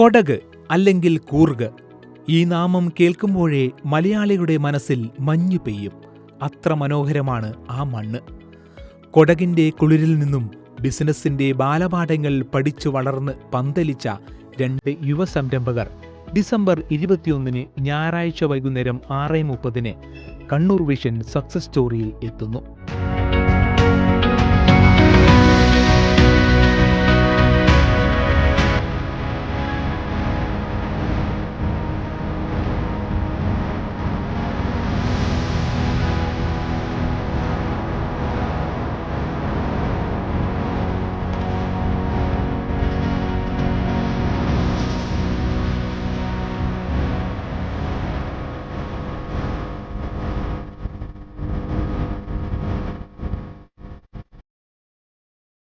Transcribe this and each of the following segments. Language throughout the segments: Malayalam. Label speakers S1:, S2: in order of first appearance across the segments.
S1: കൊടക് അല്ലെങ്കിൽ കൂർഗ്. ഈ നാമം കേൾക്കുമ്പോഴേ മലയാളിയുടെ മനസ്സിൽ മഞ്ഞു പെയ്യും. അത്ര മനോഹരമാണ് ആ മണ്ണ്. കൊടകിന്റെ കുളിരിൽ നിന്നും ബിസിനസിന്റെ ബാലപാഠങ്ങൾ പഠിച്ചു വളർന്ന് പന്തലിച്ച രണ്ട് യുവ സംരംഭകർ ഡിസംബർ ഇരുപത്തിയൊന്നിന് ഞായറാഴ്ച വൈകുന്നേരം ആറ് മുപ്പതിന് കണ്ണൂർ വിഷൻ സക്സസ് സ്റ്റോറിയിൽ എത്തുന്നു.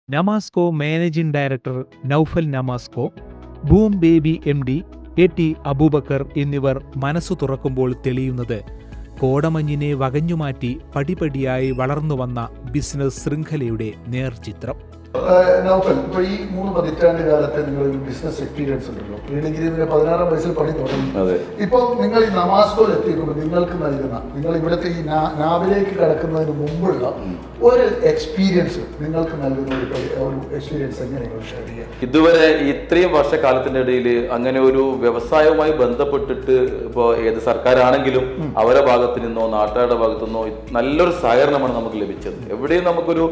S1: Namasco managing director Naufal Namasco boom baby M D A T Aboobacker എന്നിവർ മനസ്സു തുറക്കുമ്പോൾ തെളിയുന്നത് കോടമഞ്ഞിനെ വകഞ്ഞുമാറ്റി പടിപടിയായി വളർന്നു വന്ന ബിസിനസ് ശൃംഖലയുടെ നേർചിത്രം.
S2: നൗഫൽ ഇപ്പൊ ഈ മൂന്ന് പതിറ്റാണ്ട് കാലത്തെ നിങ്ങൾ ബിസിനസ് എക്സ്പീരിയൻസ് ഉണ്ടല്ലോ. പ്രീ ഡിഗ്രി പതിനാറാം വയസ്സിൽ പണി തുടങ്ങി.
S3: അതെ.
S2: ഇപ്പൊ നിങ്ങൾ ഈ നമാസ്കോയിൽ എത്തിക്കുമ്പോൾ നിങ്ങൾക്ക് നൽകുന്ന നിങ്ങൾ ഇവിടുത്തെ ഈ നാവിലേക്ക് കടക്കുന്നതിന് മുമ്പുള്ള ഒരു എക്സ്പീരിയൻസ് നിങ്ങൾക്ക് നൽകുന്ന ഒരു പരി- ഒരു എക്സ്പീരിയൻസ് എങ്ങനെയാണ് ഷെയർ ചെയ്യുക?
S3: ഇതുവരെ ഇത്രയും വർഷക്കാലത്തിന്റെ ഇടയിൽ അങ്ങനെ ഒരു വ്യവസായവുമായി ബന്ധപ്പെട്ടിട്ട് ഇപ്പോൾ ഏത് സർക്കാരാണെങ്കിലും അവരുടെ ഭാഗത്തു നിന്നോ നാട്ടുകാരുടെ ഭാഗത്തു നിന്നോ നല്ലൊരു സഹകരണമാണ് നമുക്ക് ലഭിച്ചത്. എവിടെയും നമുക്കൊരു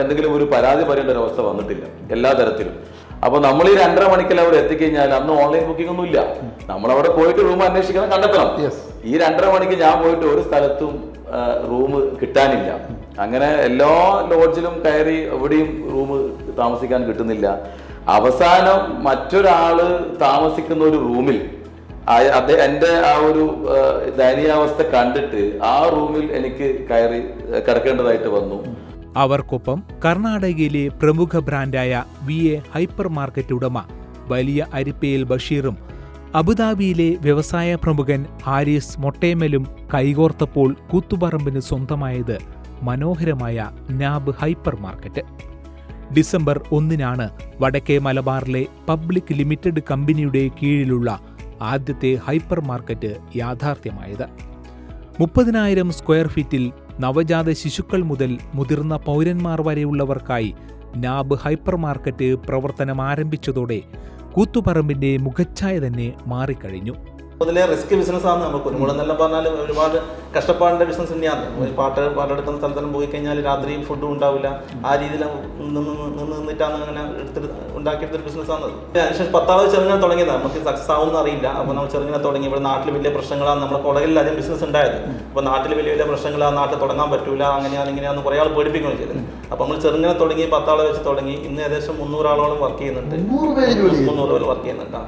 S3: എന്തെങ്കിലും ഒരു പരാതി പറയേണ്ട ഒരു അവസ്ഥ വന്നിട്ടില്ല. എല്ലാ തരത്തിലും. അപ്പൊ നമ്മൾ ഈ രണ്ടര മണിക്കെല്ലാം അവിടെ എത്തിക്കഴിഞ്ഞാൽ അന്ന് ഓൺലൈൻ ബുക്കിംഗ് ഒന്നും ഇല്ല. നമ്മൾ അവിടെ പോയിട്ട് റൂം അന്വേഷിക്കണം കണ്ടെത്തണം. ഈ രണ്ടര മണിക്ക് ഞാൻ പോയിട്ട് ഒരു സ്ഥലത്തും റൂം കിട്ടാനില്ല. അങ്ങനെ എല്ലാ ലോഡ്ജിലും കയറി എവിടെയും റൂം താമസിക്കാൻ കിട്ടുന്നില്ല. അവസാനം മറ്റൊരാൾ താമസിക്കുന്ന ഒരു റൂമിൽ അത് എന്റെ ആ ഒരു ദയനീയാവസ്ഥ കണ്ടിട്ട് ആ റൂമിൽ എനിക്ക് കയറി കിടക്കേണ്ടതായിട്ട് വന്നു.
S1: അവർക്കൊപ്പം കർണാടകയിലെ പ്രമുഖ ബ്രാൻഡായ വി എ ഹൈപ്പർ മാർക്കറ്റ് ഉടമ വലിയ അരിപ്പയിൽ ബഷീറും അബുദാബിയിലെ വ്യവസായ പ്രമുഖൻ ഹാരിസ് മൊട്ടേമലും കൈകോർത്തപ്പോൾ കൂത്തുപറമ്പിന് സ്വന്തമായത് മനോഹരമായ നാബ് ഹൈപ്പർ മാർക്കറ്റ് ഡിസംബർ ഒന്നിനാണ് വടക്കേ മലബാറിലെ പബ്ലിക് ലിമിറ്റഡ് കമ്പനിയുടെ കീഴിലുള്ള ആദ്യത്തെ ഹൈപ്പർ മാർക്കറ്റ് യാഥാർത്ഥ്യമായത്. മുപ്പതിനായിരം സ്ക്വയർ ഫീറ്റിൽ നവജാത ശിശുക്കൾ മുതൽ മുതിർന്ന പൗരന്മാർ വരെയുള്ളവർക്കായി നാബ് ഹൈപ്പർ മാർക്കറ്റ് പ്രവർത്തനം ആരംഭിച്ചതോടെ കൂത്തുപറമ്പിന്റെ മുഖച്ഛായ തന്നെ മാറിക്കഴിഞ്ഞു
S4: മുതലേ റിസ്ക് ബിസിനസ്സാണ് നമുക്ക് കുരുമുളക് എന്നെല്ലാം പറഞ്ഞാൽ ഒരുപാട് കഷ്ടപ്പാടിന്റെ ബിസിനസ് തന്നെയാണ്. ഒരു പാട്ട് പാട്ടെടുക്കുന്ന സ്ഥലത്തെല്ലാം പോയി കഴിഞ്ഞാൽ രാത്രി ഫുഡും ഉണ്ടാവില്ല. ആ രീതിയിൽ നിന്ന് നിന്ന് നിന്നിട്ടാണ് അങ്ങനെ എടുത്തിട്ട് ഉണ്ടാക്കിയെടുത്തൊരു ബിസിനസ്സാണ് അതിനുശേഷം പത്താമത് ചെറുങ്ങനെ തുടങ്ങിയതാണ് നമുക്ക് സക്സസ് ആവുമെന്ന് അറിയില്ല. അപ്പോൾ നമ്മൾ ചെറുങ്ങനെ തുടങ്ങി. ഇവിടെ നാട്ടിൽ വലിയ പ്രശ്നങ്ങളാണ്. നമ്മുടെ കുടകളിൽ അധികം ബിസിനസ് ഉണ്ടായത് അപ്പോൾ നാട്ടിൽ വലിയ വലിയ പ്രശ്നങ്ങളാണ് നാട്ടിൽ തുടങ്ങാൻ പറ്റൂല. അങ്ങനെയാണ് ഇങ്ങനെയാണെന്ന് കുറേ ആൾ പേടിപ്പിക്കുകയും ചെയ്തത്. അപ്പോൾ നമ്മൾ ചെറുങ്ങനെ തുടങ്ങി പത്താളെ വെച്ച് തുടങ്ങി. ഇന്ന് ഏകദേശം മുന്നൂറാളോളം വർക്ക് ചെയ്യുന്നുണ്ട്. മുന്നൂറ് പേര്. വർക്ക് ചെയ്യുന്നുണ്ട്. ആ.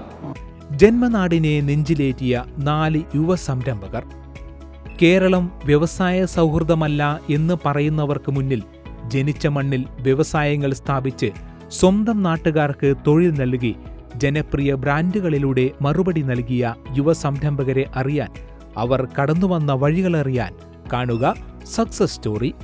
S1: ജന്മനാടിനെ നെഞ്ചിലേറ്റിയ നാല് യുവ സംരംഭകർ. കേരളം വ്യവസായ സൗഹൃദമല്ല എന്ന് പറയുന്നവർക്ക് മുന്നിൽ ജനിച്ച മണ്ണിൽ വ്യവസായങ്ങൾ സ്ഥാപിച്ച് സ്വന്തം നാട്ടുകാർക്ക് തൊഴിൽ നൽകി ജനപ്രിയ ബ്രാൻഡുകളിലൂടെ മറുപടി നൽകിയ യുവ സംരംഭകരെ അറിയാൻ അവർ കടന്നുവന്ന വഴികളറിയാൻ കാണുക സക്സസ് സ്റ്റോറി.